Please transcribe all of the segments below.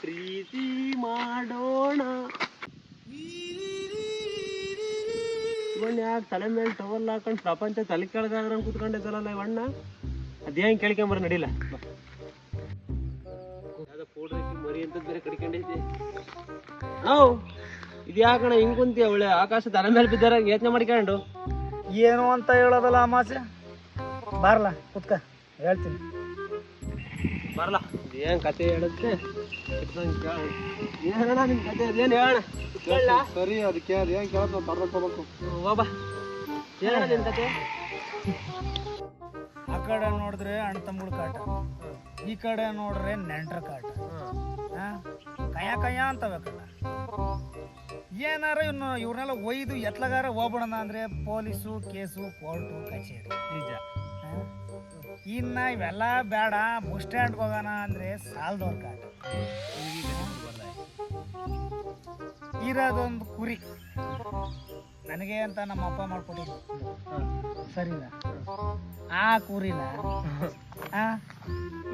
ಪ್ರೀತಿ ಮಾಡೋಣ. ಇವಣ್ಣ ಯಾಕೆ ತಲೆ ಮೇಲೆ ಟವಲ್ ಹಾಕೊಂಡು ಪ್ರಪಂಚ ತಲೆ ಕೆಳಗಾಗ್ರ ಕುತ್ಕೊಂಡಿದ್ದಲ್ಲ ಇವಣ್ಣ ಅದೇನ್ ಕೇಳ್ಕೊಂಬರ ನಡಿಲ್ಲ ಮರಿ ಅಂತ ಬೇರೆ ಕಡ್ಕೊಂಡೈತಿ ಅಣ್ಣ ಇದು ಯಾಕಣ ಹಿಂಗ್ ಕುಂತಿ ಒಳ್ಳೆ ಆಕಾಶ ತಲೆ ಮೇಲೆ ಬಿದ್ದಾರ ಯೋಚನೆ ಮಾಡ್ಕೊಂಡು ಏನು ಅಂತ ಹೇಳೋದಲ್ಲ ಅಮಾಸೆ ಬಾರ್ಲಾ, ಕುತ್ಕ, ಹೇಳ್ತೀನಿ. ಬರಲ್ಲ. ಏನ್ ಕತೆ ಹೇಳುತ್ತೆ? ಏನಣ್ಣ ನಿಮ್ ಕತೆ? ಅದೇನ್ ಹೇಳಣ ಕೇಳ ಸರಿ ಅದಕ್ಕೆ ಅದೇನು ಕೇಳೋದು ನಾವು ತಡ್ಬೇಕು ಬಾಬಾ ಹೇಳಣ ನಿನ್ ಕತೆ? ಆ ಕಡೆ ನೋಡಿದ್ರೆ ಅಣ್ಣ ತಮ್ಮಗಳ ಕಾಟ. ಈ ಕಡೆ ನೋಡ್ರೆ ನೆಂಟ್ರ ಕಾಟ. ಕಯ ಕಯ ಕಯ ಅಂತಬೇಕಲ್ಲ ಏನಾರ ಇವ್ನು ಇವ್ರನ್ನೆಲ್ಲ ಒಯ್ದು ಎತ್ಲಗಾರ ಹೋಗ್ಬಿಡೋಣ ಅಂದ್ರೆ ಪೊಲೀಸು ಕೇಸು ಕೋರ್ಟು ಕಚೇರಿ. ನಿಜ? ಇನ್ನ ಇವೆಲ್ಲ ಬೇಡ ಬಸ್ ಸ್ಟ್ಯಾಂಡ್ಗೆ ಹೋಗೋಣ ಅಂದ್ರೆ ಸಾಲದವ್ರ ಕಾಟ ಇರೋದೊಂದು ಕುರಿ. ನನಗೆ ಅಂತ ನಮ್ಮ ಅಪ್ಪ ಮಾಡ್ಕೊಟ್ಟಿದ್ದು. ಸರಿನಾ? ಆ ಕುರಿನ?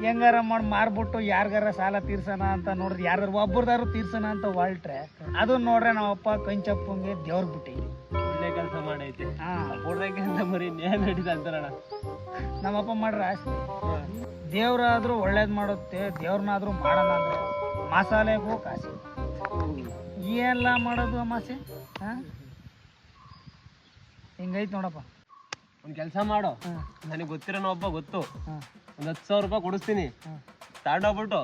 ಹೆಂಗಾರ ಮಾಡಿ ಮಾರ್ಬಿಟ್ಟು ಯಾರಿಗಾರ ಸಾಲ ತೀರ್ಸೋಣ ಅಂತ ನೋಡಿದ್ರೆ ಯಾರು ಒಬ್ಬರದಾರು ತೀರ್ಸೋಣ ಅಂತ ಹೊಲ್ಟ್ರೆ ಅದನ್ನ ನೋಡ್ರೆ ನಮ್ಮ ಅಪ್ಪ ಕಂಚಪ್ಪಂಗೆ ದೇವ್ರ ಬಿಟ್ಟಿ ಒಳ್ಳೆ ಕೆಲಸ ಮಾಡೈತೆ. ಹಾ. ಕೆಲಸ ಮರಿ ನ್ಯಾಯ ನಡೀತಾ ಅಂತಾರಣ ನಮ್ಮಪ್ಪ ಮಾಡ್ರ ಆಸ್ತಿ. ದೇವ್ರಾದ್ರೂ ಒಳ್ಳೇದ್ ಮಾಡುತ್ತೆ ದೇವ್ರನ್ನಾದ್ರೂ ಮಾಡೋಣ ಅಂದ್ರೆ ಮಸಾಲೆಗೂ ಕಾಸಿ ಏನೆಲ್ಲ ಮಾಡೋದು ಅಮಾಸೆ ಹಾ? ಹಿಂಗೈತ್ ನೋಡಪ್ಪ. ಒಂದ್ ಕೆಲಸ ಮಾಡು. ನನಗೆ ಗೊತ್ತಿರೋ ಒಬ್ಬ ಗೊತ್ತು. ಒಂದ್ ಹತ್ತು ಸಾವಿರ ರೂಪಾಯಿ ಕೊಡಿಸ್ತೀನಿ. ತಗೊಂಡೋಗ್ಬಿಟ್ಟು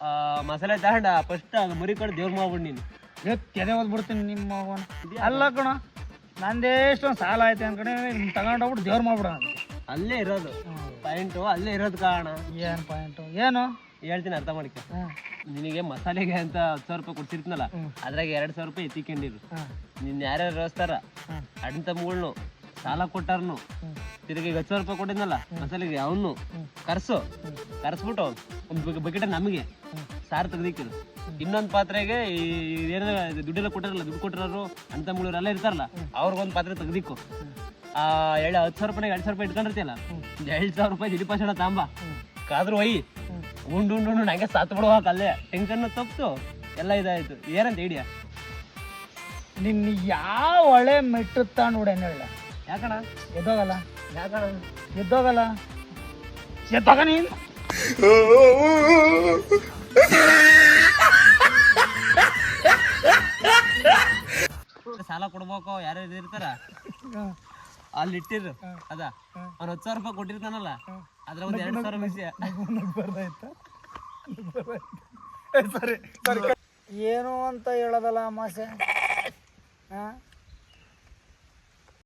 ಆ, ಮಸಾಲೆ ತಗೊಂಡ ಫಸ್ಟ್ ಅದು ಮರಿ ಕಡೆ ದೇವ್ರ ಮಾಡ್ಬಿಡು ನೀನು. ಕೆದೆ ಓದ್ಬಿಡ್ತೀನಿ ನಿಮ್ಮ ಅಲ್ಲ ಕಣ ನಂದೇ ಎಷ್ಟೊಂದು ಸಾಲ ಐತೆ ಅನ್ಕಡೆ ತಗೊಂಡೋಗ್ಬಿಟ್ಟು ದೇವ್ರ ಮಾಡ್ಬಿಡೋಣ ಅಲ್ಲೇ ಇರೋದು. ಪಾಯಿಂಟು ಅಲ್ಲೇ ಇರೋದು ಕಾರಣ. ಏನು ಪಾಯಿಂಟ್? ಏನು? ಹೇಳ್ತೀನಿ ಅರ್ಥ ಮಾಡ್ಕೊ. ನಿನಗೆ ಮಸಾಲೆಗೆ ಅಂತ ಹತ್ತು ಸಾವಿರ ರೂಪಾಯಿ ಕೊಡ್ತಿರ್ತೀನಲ್ಲ. ಅದ್ರಾಗ ಎರಡು ಸಾವಿರ ರೂಪಾಯಿ ಎತ್ತಿಕೊಂಡಿರು. ನಿನ್ನ ಯಾರ್ಯಾರು ರೋಸ್ತಾರ? ಅಡಿನ ಅಣ್ಣ ತಮ್ಮಗಳ್ನು ಸಾಲ ಕೊಟ್ಟಾರನು. ತಿರುಗಿ ಹತ್ತು ಸಾವಿರ ರೂಪಾಯಿ ಕೊಟ್ಟಿದ್ನಲ್ಲ ಮಸಾಲೆಗೆ ಅವನು. ಕರ್ಸು. ಕರ್ಸ್ಬಿಟ್ಟು ಒಂದು ಬಕೆಟ್ ನಮಗೆ. ಸಾರ್ ತೆಗ್ದಿಕ್ಕಿದು ಇನ್ನೊಂದು ಪಾತ್ರೆಗೆ ಈ ಏನೋ ದುಡ್ಡೆಲ್ಲ ಕೊಟ್ಟಿರಲ್ಲ ದುಡ್ಡು ಕೊಟ್ಟಿರೋರು ಅಣ್ಣ ಎಲ್ಲ ಇರ್ತಾರಲ್ಲ ಅವ್ರಿಗೊಂದು ಪಾತ್ರೆ ತೆಗ್ದಿಕ್ಕು. ಆ ಎಳ್ಳು ಹತ್ತು ಸಾವಿರ ರೂಪಾಯಿ ಎರಡು ಸಾವಿರ ರೂಪಾಯಿ ಇಟ್ಕೊಂಡಿರ್ತೀಯಲ್ಲ? ಎರಡು ಸಾವಿರ ರೂಪಾಯಿ ದಿಲೀಪ ಶಣ ತಾಂಬ. ಕಾದ್ರು ಒಯ್. ಉಂಡು ಉಂಡು ಉಂಡು ನಂಗೆ ಸತ್ತು ಬಿಡುವ ಅಲ್ಲೇ. ಟೆನ್ಷನ್ ತಪ್ಪಿತು ಎಲ್ಲ ಇದಾಯ್ತು. ಏನಂತ ಹಿಡಿಯ ನಿನ್ನ ಯಾವ ಒಳ್ಳೆ ಮೆಟ್ಟುತ್ತ ಹೊಡೆನ ಹೇಳ ಯಾಕಣ ಎದ್ದೋಗಲ್ಲ. ಯಾಕಣ ಎದ್ದೋಗಲ್ಲ. ಎದ್ದೋಗ ನೀನು? ಸಾಲ ಕೊಡ್ಬೇಕು? ಯಾರ್ಯಾರು ಇರ್ತಾರ ಅಲ್ಲಿ ಇಟ್ಟಿರು. ಅದ? ಅವ್ನ ಹತ್ತು ಸಾವಿರ ರೂಪಾಯಿ ಕೊಟ್ಟಿರ್ತಾನಲ್ಲ? ಅದ್ರ ಒಂದ್ ಎರಡ್ ಸಾವಿರ ಮಿಸಿ ಏನು ಅಂತ ಹೇಳೋದಲ್ಲ ಅಮಾಸೆ? ಹಾ?